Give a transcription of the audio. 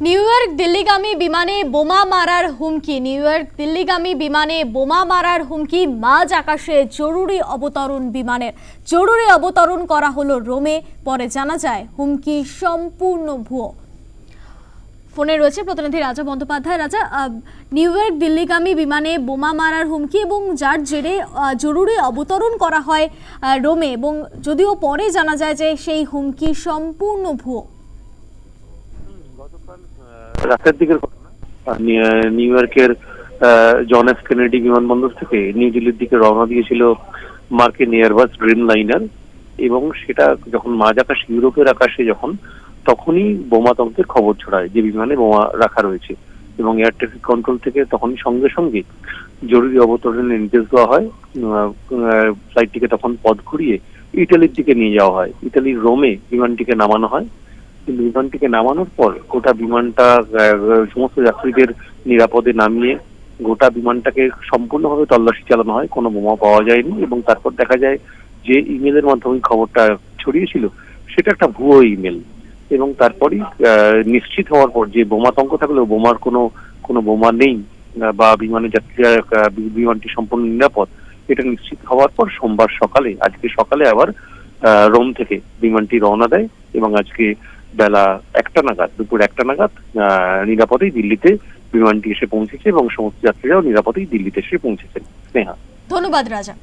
New York দিল্লিগামী বিমানে বোমা মারার হুমকি নিউ ইয়র্ক দিল্লিগামী বিমানে বোমা মারার হুমকি মাঝ আকাশে জরুরি অবতরণ বিমানের জরুরি অবতরণ করা হলো রোমে পরে জানা যায় হুমকি সম্পূর্ণ ভুয়ো ফোনে রয়েছে প্রতিনিধি রাজা বন্দ্যোপাধ্যায় রাজা নিউ ইয়র্ক দিল্লিগামী বিমানে বোমা মারার হুমকি এবং যার জেরে জরুরি অবতরণ করা হয় রোমে এবং যদিও পরে জানা যায় যে সেই হুমকি সম্পূর্ণ ভুয়ো রাতের দিকের ঘটনা নিউ ইয়র্কের জন এফ কেনেডি বিমানবন্দর থেকে নিউ দিল্লির দিকে রওনা দিয়েছিল মার্কিন এয়ারবাস ড্রিম লাইনার এবং সেটা যখন মাঝ আকাশে, ইউরোপের আকাশে যখন, তখনই বোমাতঙ্কের খবর ছড়ায় যে বিমানে বোমা রাখা রয়েছে এবং এয়ার ট্রাফিক কন্ট্রোল থেকে তখনই সঙ্গে সঙ্গে জরুরি অবতরণের নির্দেশ দেওয়া হয়। ফ্লাইটটিকে তখন পথ ঘুরিয়ে ইটালির দিকে নিয়ে যাওয়া হয়। ইটালির রোমে বিমানটিকে নামানো হয়। বিমানটিকে নামানোর পর গোটা বিমানটা সমস্ত যাত্রীদের নিরাপদে নামিয়ে গোটা বিমানটাকে সম্পূর্ণভাবে তল্লাশি চালানো হয়। কোনো বোমা পাওয়া যায়নি এবং তারপর দেখা যায় যে ইমেলের মাধ্যমে খবরটা ছড়িয়েছিল, সেটা একটা ভুয়ো ইমেল। এবং তারপরই নিশ্চিত হওয়ার পর যে বোমাতঙ্ক থাকলেও বোমার কোনো কোনো বোমা নেই বা বিমানের যাত্রীরা বিমানটি সম্পূর্ণ নিরাপদ, এটা নিশ্চিত হওয়ার পর সোমবার সকালে, আজকে সকালে আবার রোম থেকে বিমানটি রওনা দেয় এবং আজকে বেলা একটা নাগাদ, দুপুর একটা নাগাদ নিরাপদেই দিল্লিতে বিমানটি এসে পৌঁছেছে এবং সমস্ত যাত্রীরাও নিরাপদেই দিল্লিতে এসে পৌঁছেছেন। স্নেহা। ধন্যবাদ রাজা।